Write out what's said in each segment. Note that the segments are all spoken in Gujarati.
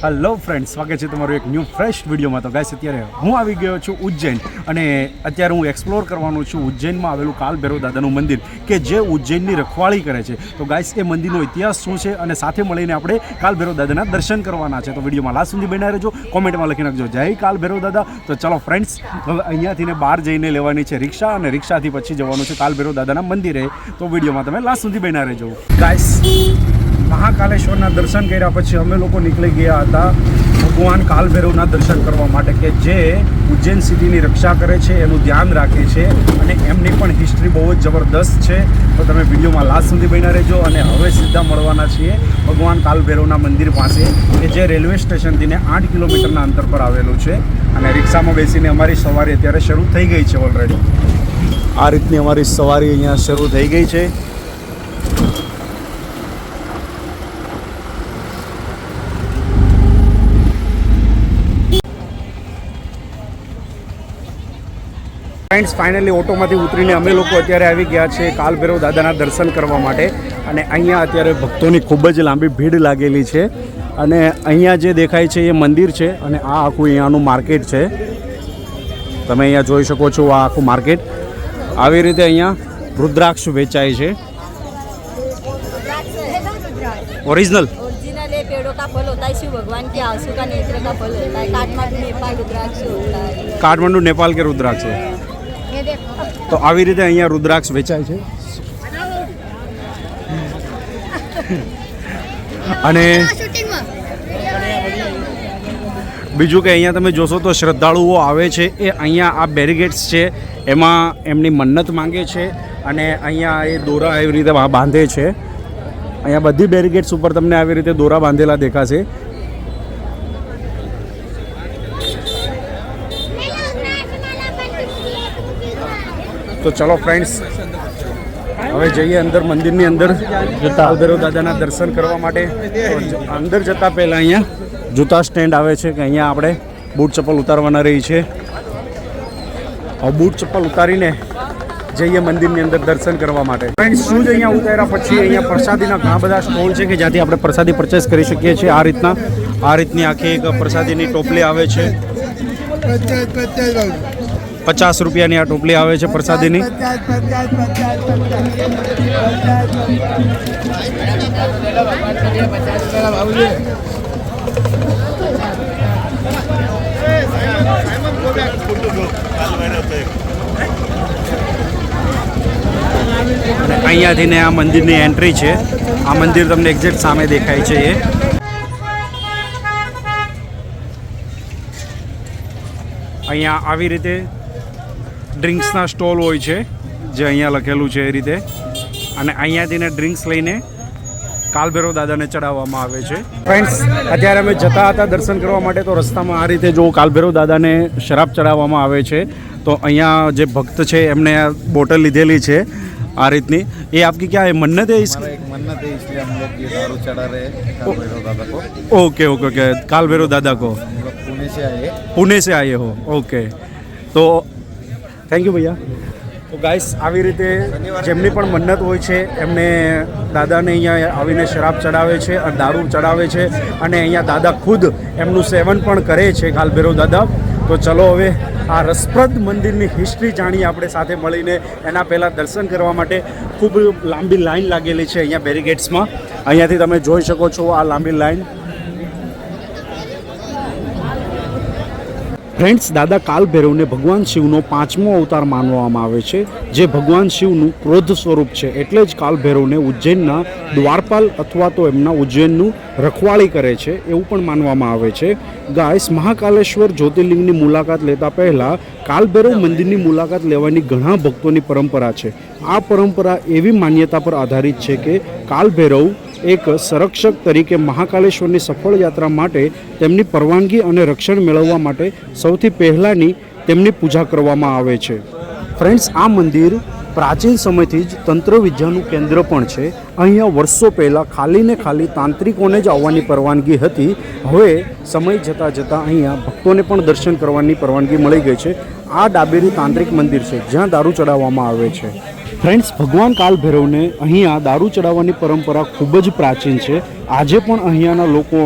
હેલો ફ્રેન્ડ સ્વાગત છે તમારું એક ન્યૂ ફ્રેશ વિડીયોમાં તો ગાઈસ અત્યારે હું આવી ગયો છું ઉજ્જૈન અને અત્યારે હું એક્સપ્લોર કરવાનું છું ઉજ્જૈનમાં આવેલું કાલ ભૈરવ દાદાનું મંદિર કે જે ઉજ્જૈનની રખવાળી કરે છે. તો ગાઈસ એ મંદિરનો ઇતિહાસ શું છે અને સાથે મળીને આપણે કાલ ભૈરવ દાદાના દર્શન કરવાના છે. તો વિડીયોમાં લાસ્ટ સુધી બન્યા રહેજો. કોમેન્ટમાં લખી નાખજો, જય કાલ ભૈરવ દાદા. તો ચલો ફ્રેન્ડ્સ હવે અહીંયાથી ને બહાર જઈને લેવાની છે રિક્ષા અને રિક્ષાથી પછી જવાનું છે કાલ ભૈરવ દાદાના મંદિરે. તો વિડીયોમાં તમે લાસ્ટ સુધી બન્યા રહેજો. ગાઈસ મહાકાલેશ્વરના દર્શન કર્યા પછી અમે લોકો નીકળી ગયા હતા ભગવાન કાલભૈરવના દર્શન કરવા માટે કે જે ઉજ્જૈન સિટીની રક્ષા કરે છે, એનું ધ્યાન રાખે છે અને એમની પણ હિસ્ટ્રી બહુ જ જબરદસ્ત છે. તો તમે વિડીયોમાં લાસ્ટ સુધી બન્યા રહેજો અને હવે સીધા મળવાના છીએ ભગવાન કાલભૈરવના મંદિર પાસે, કે જે રેલવે સ્ટેશનથીને આઠ કિલોમીટરના અંતર પર આવેલું છે. અને રિક્ષામાં બેસીને અમારી સવારી અત્યારે શરૂ થઈ ગઈ છે ઓલરેડી આ રીતની અમારી સવારી અહીંયા શરૂ થઈ ગઈ છે. ફ્રેન્ડ્સ ફાઇનલી ઓટોમાંથી ઉતરીને અમે લોકો અત્યારે આવી ગયા છે કાલભૈરવ દાદાના દર્શન કરવા માટે. અને અહીંયા અત્યારે ભક્તોની ખૂબ જ લાંબી ભીડ લાગેલી છે. અને અહીંયા જે દેખાય છે એ મંદિર છે અને આ આખું અહીંયાનું માર્કેટ છે. તમે અહીંયા જોઈ શકો છો આ આખું માર્કેટ. આવી રીતે અહીંયા રુદ્રાક્ષ વેચાય છે. ઓરિજિનલ કાઠમંડુ નેપાલ કે રુદ્રાક્ષ તો આવી રીતે અહીંયા રુદ્રાક્ષ વેચાય છે. અને બીજું કે અહીંયા તમે જોશો તો શ્રદ્ધાળુઓ આવે છે. એ અહીંયા આ બેરીગેટ્સ છે. એમાં એમની મન્નત માંગે છે અને અહીંયા એ દોરા એવી રીતે બાંધે છે. અહીંયા બધી બેરીગેટ્સ ઉપર તમને આવી રીતે દોરા બાંધેલા દેખાશે. તો ચલો ફ્રેન્ડ્સ હવે જઈએ અંદર મંદિરની અંદર જતા. ભૈરવ દાદાના દર્શન કરવા માટે. અંદર જતાં પહેલાં અહીંયા જૂતા સ્ટેન્ડ આવે છે કે અહીંયા આપણે બૂટ ચપ્પલ ઉતારવાના રહી છે. હવે બૂટ ચપ્પલ ઉતારીને જઈએ મંદિરની અંદર દર્શન કરવા માટે. ફ્રેન્ડ્સ શૂઝ અહીંયા ઉતાર્યા પછી અહીંયા પ્રસાદીના ઘણા બધા સ્ટોલ છે કે જ્યાંથી આપણે પ્રસાદી પરચેસ કરી શકીએ છીએ. આ રીતના આ રીતની આખી એક પ્રસાદીની ટોપલી આવે છે. પચાસ રૂપિયાની આ ટોપલી આવે છે પ્રસાદીની. અહીંયાથી ને આ મંદિરની એન્ટ્રી છે. આ મંદિર તમને એક્ઝેક્ટ સામે દેખાય છે એ. અહીંયા આવી રીતે ડ્રિંક્સના સ્ટોલ હોય છે જે અહીંયા લખેલું છે એ રીતે અને અહીંયાથી ને ડ્રિંક્સ લઈને કાલભૈરવ દાદાને ચડાવવામાં આવે છે ફ્રેન્ડ્સ અત્યારે અમે જતા હતા દર્શન કરવા માટે તો રસ્તામાં આ રીતે જો કાલભૈરવ દાદાને શરાબ ચડાવવામાં આવે છે તો અહીંયા જે ભક્ત છે એમને આ બોટલ લીધેલી છે આ રીતની એ આપકી ક્યાં है मन्नत है इसकी हमारा एक मन्नत है इसलिए हम लोग ये दारू चढ़ा रहे हैं काल भैरव दादा को ओके ओके ओके काल भैरव दादा को हम लोग पुणे से आए हैं पुणे से आए हो ओके તો થેન્ક યુ ભૈયા. તો ગાઈસ આવી રીતે જેમની પણ મન્નત હોય છે, એમને દાદાને અહીંયા આવીને શરાબ ચડાવે છે અને દારૂ ચડાવે છે અને અહીંયા દાદા ખુદ એમનું સેવન પણ કરે છે ગાલભેરો દાદા. તો ચલો હવે આ રસપ્રદ મંદિરની હિસ્ટ્રી જાણીએ આપણે સાથે મળીને. એના પહેલાં દર્શન કરવા માટે ખૂબ લાંબી લાઈન લાગેલી છે અહીંયા બેરીગેટ્સમાં અહીંયાથી તમે જોઈ શકો છો આ લાંબી લાઈન. ફ્રેન્ડ્સ, દાદા કાલ ભૈરવને ભગવાન શિવનો પાંચમો અવતાર માનવામાં આવે છે, જે ભગવાન શિવનું ક્રોધ સ્વરૂપ છે. એટલે જ કાલ ભૈરવને ઉજ્જૈનના દ્વારપાલ અથવા તો એમના ઉજ્જૈનનું રખવાળી કરે છે, એવું પણ માનવામાં આવે છે. ગાયસ મહાકાલેશ્વર જ્યોતિર્લિંગની મુલાકાત લેતા પહેલાં કાલભૈરવ મંદિરની મુલાકાત લેવાની ઘણા ભક્તોની પરંપરા છે. આ પરંપરા એવી માન્યતા પર આધારિત છે કે કાલભૈરવ એક સંરક્ષક તરીકે મહાકાલેશ્વરની સફળ યાત્રા માટે તેમની પરવાનગી અને રક્ષણ મેળવવા માટે સૌથી પહેલાંની તેમની પૂજા કરવામાં આવે છે. ફ્રેન્ડ્સ, આ મંદિર પ્રાચીન સમયથી જ તંત્ર વિદ્યાનું કેન્દ્ર પણ છે. અહીંયા વર્ષો પહેલાં ખાલી ને ખાલી તાંત્રિકોને જ આવવાની પરવાનગી હતી. હવે સમય જતાં જતાં અહીંયા ભક્તોને પણ દર્શન કરવાની પરવાનગી મળી ગઈ છે. આ ડાબેરી તાંત્રિક મંદિર છે, જ્યાં દારૂ ચડાવવામાં આવે છે. ફ્રેન્ડ્સ ભગવાન કાલ ભૈરવને અહીંયા દારૂ ચડાવવાની પરંપરા ખૂબ જ પ્રાચીન છે. આજે પણ અહીંયાના લોકો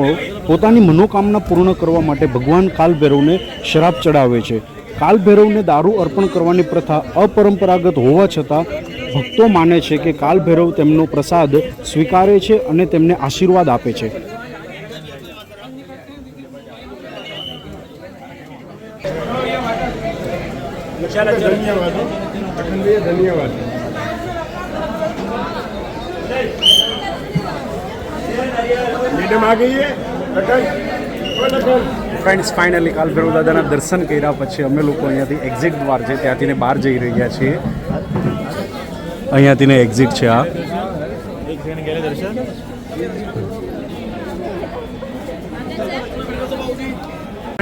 પોતાની મનોકામના પૂર્ણ કરવા માટે ભગવાન કાલ ભૈરવને શરાબ ચડાવે છે. કાલ ભૈરવને દારૂ અર્પણ કરવાની પ્રથા અપરંપરાગત હોવા છતાં ભક્તો માને છે કે કાલ ભૈરવ તેમનો પ્રસાદ સ્વીકારે છે અને તેમને આશીર્વાદ આપે છે. ધન્યવાદ ધન્યવાદ મેડમ આ ગઈ ફ્રેન્ડ્સ ફાઇનલી કાલભૈરવ દાદાના દર્શન કર્યા પછી અમે લોકો અહીંયાથી એક્ઝિટ દ્વાર છે ત્યાંથી ને બહાર જઈ રહ્યા છીએ. અહીંયાથી ને એક્ઝિટ છે આ.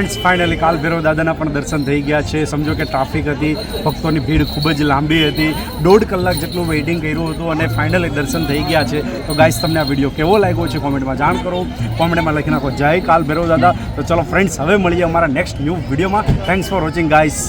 ફ્રેન્ડ્સ ફાઇનલી કાલ ભૈરવ દાદાના પણ દર્શન થઈ ગયા છે. સમજો કે ટ્રાફિક હતી, ભક્તોની ભીડ ખૂબ જ લાંબી હતી. દોઢ કલાક જેટલું વેઇટિંગ કર્યું હતું અને ફાઇનલી દર્શન થઈ ગયા છે. તો ગાઈસ તમને આ વીડિયો કેવો લાગ્યો છે કોમેન્ટમાં જાણ કરો કોમેન્ટમાં લખી નાખો. જય કાલ ભૈરવ દાદા. તો ચલો ફ્રેન્ડ્સ હવે મળીએ અમારા નેક્સ્ટ ન્યૂ વિડીયોમાં થેન્ક્સ ફોર વોચિંગ ગાઈસ